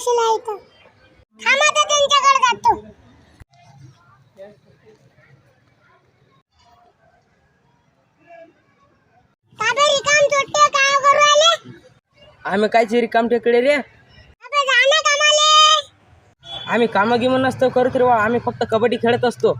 बसला इथं. थांबा त्यांच्याकडे जातो. रिकाम चोट्टे काय करू राहिले? आम्ही कायची रिकाम टेकडे रे. अबे जा ना कामाले? आम्ही कामं गिमं नसतो करत रे बा आम्ही फक्त कबड्डी खेळत असतो.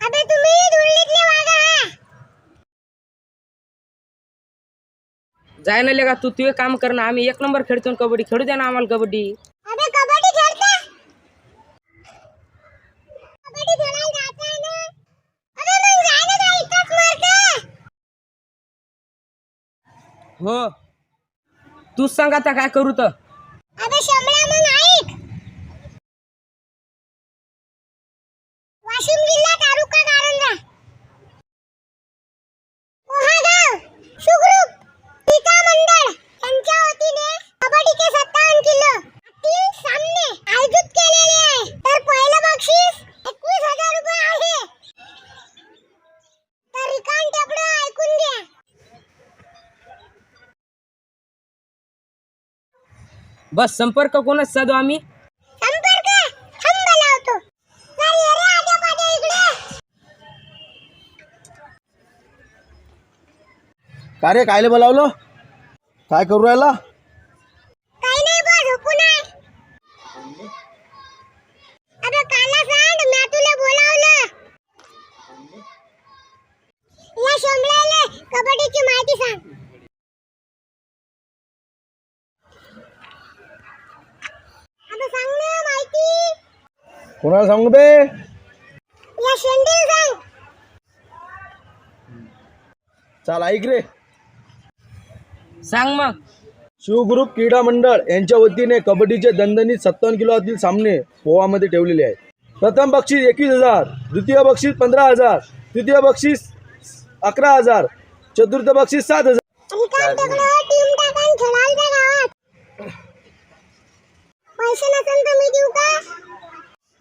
अबे तुम्ही धुळलीतले वागा जाय ना लेगा तू तुझे काम कर ना आम्ही एक नंबर खेळतो ना कबड्डी. खेळू द्या ना आम्हाला कबड्डी खेळता कबड्डी खेळायला जाता ना अबे मग जाय ना काय इथंच मारता हो. तूच सांग आता काय करू तर. अबे मग ऐक वाशिम जिल्हा तालुका कारंजा मोहागाव सुग्रुप टीका मंडळ यांच्या वतीने कबड्डीचे सत्तावन्न किलो तीन सामने आयोजित केलेले आहे तर पहिलं बक्षीस एकवीस हजार रुपये आहे तर रिकाम टेपडं ऐकून घ्या बस संपर्क कोणच साधू आम्ही? का रे कायले बोलावलं? काय करू राहिला काही नाही बा झोपून आहे अबे काला सांड म्या तुला बोलावलं या शंभळ्याले कबड्डीची माहिती सांग अबे सांग ना माहिती कोणाला सांगू बे या शेंडील सांग. चाल ऐक रे. सांग मग. शिवग्रुप क्रीडा मंडळ यांच्या वतीने कबड्डीचे दणदणीत सत्तावन्न किलोतील सामने पोहामध्ये ठेवलेले आहेत. प्रथम बक्षीस एकवीस हजार द्वितीय बक्षीस पंधरा हजार तृतीय बक्षीस अकरा हजार चतुर्थ बक्षीस सात हजार. पैसे नसेल तर मी देऊ का?